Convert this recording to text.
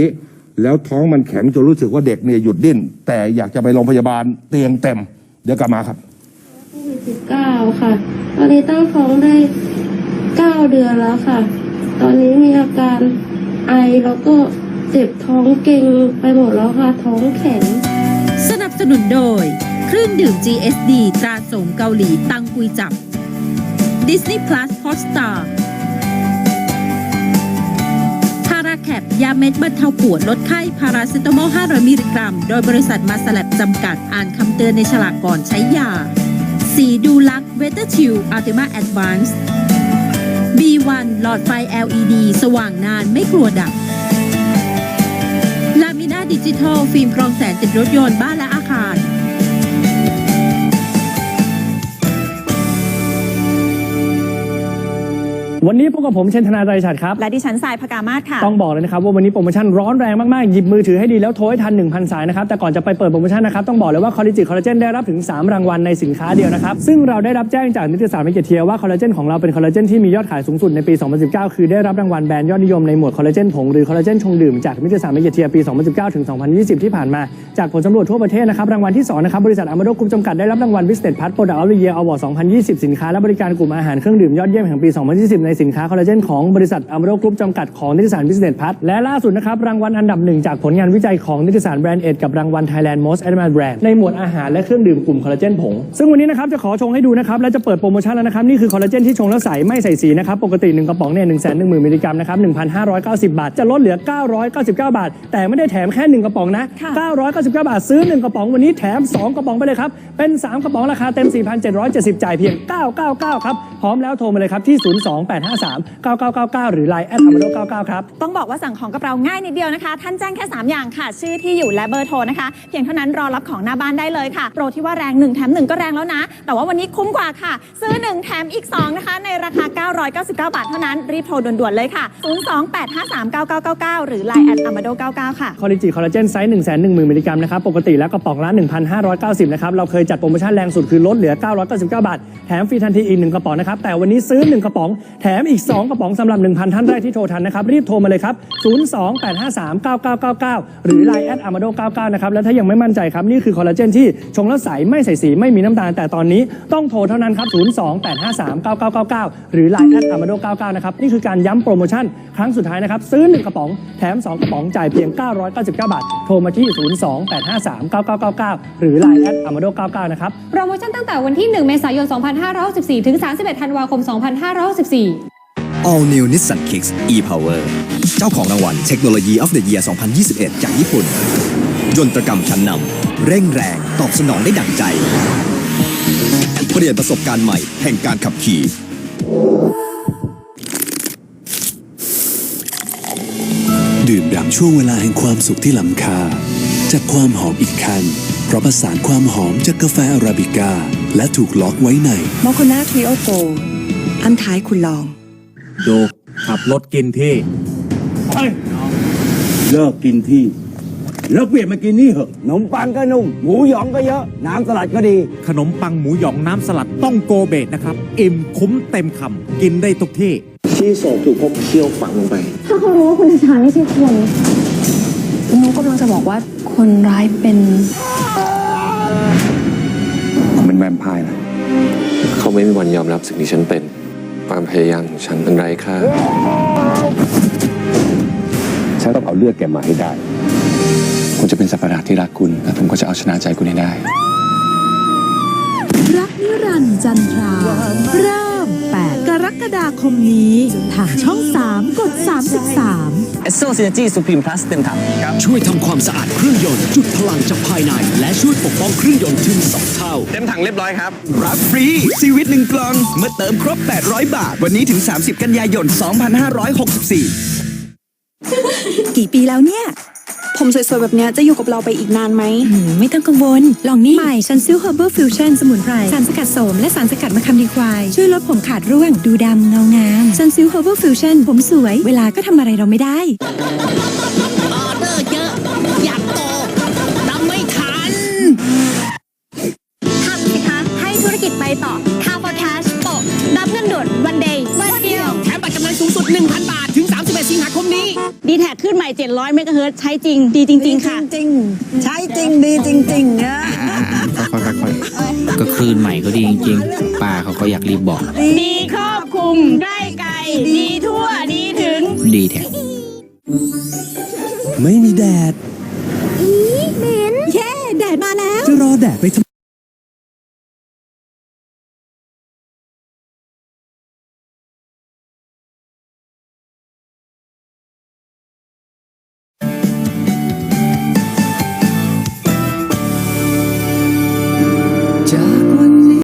นี้แล้วท้องมันแข็งจนรู้สึกว่าเด็กเนี่ยหยุดดิ้น แต่อยากจะไปโรงพยาบาลเตียงเต็ม เดี๋ยวกลับมาครับโควิดสิบเก้าค่ะ ตอนนี้ตั้งท้องได้เก้าเดือนแล้วค่ะ ตอนนี้มีอาการไอแล้วก็เจ็บท้องเก่งไปหมดแล้วค่ะ ท้องแข็ง สนับสนุนโดย เครื่องดื่ม GSD ตราสงเกาหลีตังกุยจับ Disney Plus Hotstar แคปยาเม็ดบรรเทาปวดลดไข้พาราเซตามอล 500 มิลลิกรัม โดยบริษัทมาสลับจำกัดอ่านคำเตือนในฉลากก่อนใช้ยา สีดูลักเวเตอร์ชิลอัลติมาแอดวานซ์ B1 หลอดไฟ LED สว่างนานไม่กลัวดับ ลามิน่าดิจิทัล ฟิล์มกรองแสงติดรถยนต์บ้านและ วันนี้พบกับผมเชนธนาไตรฉัตรครับ และดิฉันสายพกามาศค่ะ ต้องบอกเลยนะครับว่าวันนี้โปรโมชั่นร้อนแรงมาก ๆ หยิบมือถือให้ดีแล้วโทรให้ทัน 1,000 สายนะครับ แต่ก่อนจะไปเปิดโปรโมชั่นนะครับ ต้องบอกเลยว่าคอลลาเจนคอลลาเจนได้รับถึง 3 รางวัลในสินค้าเดียวนะครับ ซึ่งเราได้รับแจ้งจากนิตยสารเมกเทียว่าคอลลาเจนของเราเป็นคอลลาเจนที่มียอดขายสูงสุดในปี 2019 คือได้รับรางวัลแบรนด์ยอดนิยมในหมวดคอลลาเจนผงหรือคอลลาเจนชงดื่มจากนิตยสารเมกเทียปี 2019 ถึง 2020 ที่ผ่านมา จากผลสำรวจทั่วประเทศนะครับรางวัลที่สองนะครับบริษัทอามาโดกรุ๊ปจำกัดได้รับรางวัล Business Plus Product of the Year Award 2020 สินค้าและบริการกลุ่มอาหารเครื่องดื่มยอดเยี่ยมแห่งปี 2020 ในสินค้าคอลลาเจนของบริษัทอามโดกรุ๊ปจำกัดของนิตยสาร Business Plus และล่าสุดนะครับรางวัลอันดับหนึ่งจากผลงานวิจัยของนิตยสารแบรนด์เอ็ดกับรางวัล Thailand Most Admired Brand ในหมวดอาหารและเครื่องดื่มกลุ่มคอลลาเจนผงซึ่งวันนี้นะครับจะขอชงให้ดูนะครับและจะเปิดโปรโมชั่นแล้วนะครับนี่คือคอลลาเจนที่ชงแล้วใสไม่ใส่สีนะครับปกติหนึ่งกระป๋องเนี่ยหนึ่งแสนหนึ่งหมื่นมิลลิกรัมนะครับหนึ่งพันห้าร้อยเก้าสิบบาท จะลดเหลือเก้าร้อยเก้าสิบาท แต่ไม่ได้แถมแค่หนึ่งกระป๋องนะ 999 บาทซื้อ 1 กระป๋องวันนี้แถม 2 กระป๋องไปเลยครับ เป็น 3 กระป๋องราคาเต็ม 4,770 จ่ายเพียง 999 ครับ พร้อมแล้วโทรมาเลยครับที่02853 9999 หรือ Line แอดอมโด99 ครับ ต้องบอกว่าสั่งของกับเราง่ายนิดเดียวนะคะ ท่านแจ้งแค่ 3 อย่างค่ะ ชื่อที่อยู่และเบอร์โทรนะคะ เพียงเท่านั้นรอรับของหน้าบ้านได้เลยค่ะ โปรที่ว่าแรง 1 แถม 1 ก็แรงแล้วนะ แต่ว่าวันนี้คุ้มกว่าค่ะ ซื้อ 1 แถมอีก 2 นะคะ ในราคา 999 บาทเท่านั้นรีบโทรด่วนๆเลยค่ะ 028539999 หรือ Line แอดอมโด99 ค่ะ คอลลิจิคอลลาเจนไซส์1 1 0 0 0 0มิลลิกรัมนะครับ ปกติแล้วกระป๋องละ1,590 นะครับ เราเคยจัดโปรโมชั่นแรงสุดคือลดเหลือ 999 บาท แถมฟรีทันทีอีก1กระป๋องนะครับ แต่วันนี้ซื้อ1กระป๋องแถถมอีก 2 กระป๋องสำหรับ 1,000 ท่านแรกที่โทรทันนะครับ รีบโทรมาเลยครับ 028539999 หรือ Line แอดอมโด99 นะครับ แล้วถ้ายังไม่มั่นใจครับ นี่คือคอลลาเจนที่ชงแล้วใส ไม่ใส่สีไม่มีน้ำตาล แต่ตอนนี้ต้องโทรเท่านั้นครับ 028539999 หรือ Line แอดอมโด99 นะครับ นี่คือการย้ำโปรโมชั่นครั้งสุดท้ายนะครับซื้อ 1 กระป๋องแถม 2 กระป๋องจ่ายเพียง 999 บาท โทรมาที่ 028539999 หรือ Line แอดอมโด99 นะครับ โปรโมชั่นตั้งแต่วันที่ 1 เมษายน 2564 ถึง 31 ธันวาคม 2564 All New Nissan Kicks e-Power เจ้าของรางวัลเทคโนโลยี of the Year 2021 จากญี่ปุ่น ยนตรกรรมชั้นนำ เร่งแรง ตอบสนองได้ดั่งใจ เปลี่ยนประสบการณ์ใหม่แห่งการขับขี่ ดื่มด่ำช่วงเวลาแห่งความสุขที่ล้ำค่า จากความหอมอีกขั้นเพราะผสานความหอมจากกาแฟอาราบิก้า และถูกล็อกไว้ในโมโคนาทริโอโกอันท้ายคุณลอง ดูขับรถกินที่ เลิกกินที่ แล้วเปลี่ยนมากินนี่เหอะขนมปังก็นุ่ม หมูหยองก็เยอะ น้ำสลัดก็ดี ขนมปังหมูหยองน้ำสลัดต้องโกเบตนะครับ อิ่มคุ้มเต็มคำกินได้ทุกที่ ที่ศพถูกพบเคี้ยวฝังลงไป ถ้าเขารู้ว่าคุณชาไม่ใช่คนนุกกำลังจะบอกว่าคนร้ายเป็นผมเป็นแวมไพร์นะเขาไม่มีวันยอมรับสิ่งที่ฉันเป็น ความพยายามของฉันมันไร้ค่า ฉันต้องเอาเลือดแกมาให้ได้ คุณจะเป็นสัตว์ประหลาดที่รักคุณ และผมก็จะเอาชนะใจคุณให้ได้ รักนิรันดร์จันทราเริ่ม 8 กรกฎาคมนี้ ทางช่อง 3 กด 33เอสโซซินจีสุพรีมพลัสเต็มถังช่วยทำความสะอาดเครื่องยนต์ จุดพลังจากภายใน และช่วยปกป้องเครื่องยนต์ถึง 2 เท่า เต็มถังเรียบร้อยครับ รับฟรีชีวิตหนึ่งกล่อง เมื่อเติมครบ 800 บาท วันนี้ถึง 30 กันยายน 2564 กี่ปีแล้วเนี่ย ผมสวยๆ แบบเนี้ยจะอยู่กับเราไปอีกนานไหมไม่ต้องกังวล ลองนี่ใหม่ซันซิลเฮอร์เบอร์ฟิวชั่นสมุนไพร สารสกัดโสมและสารสกัดมะขามดีควาย ช่วยลดผมขาดร่วง ดูดำเงางามซันซิลเฮอร์เบอร์ฟิวชั่นผมสวย เวลาก็ทำอะไรเราไม่ได้ ออเดอร์เยอะ อยากโตทำไม่ทัน ทำสิคะ ให้ธุรกิจไปต่อ ขึ้นใหม่ 700 เมกะเฮิรตซ์ใช้จริง ดีจริง ๆ ค่ะ จริงๆใช้จริงดีจริงๆนะค่อยๆค่อยๆก็คลื่นใหม่ก็ดีจริงๆป้าเขาก็อยากรีบบอก ดีครอบคลุมใกล้ไกล ดีทั่วดีถึง ดีแท้ไม่มีแดด เหม็น เย้ แดดมาแล้ว จะรอแดดไปทำ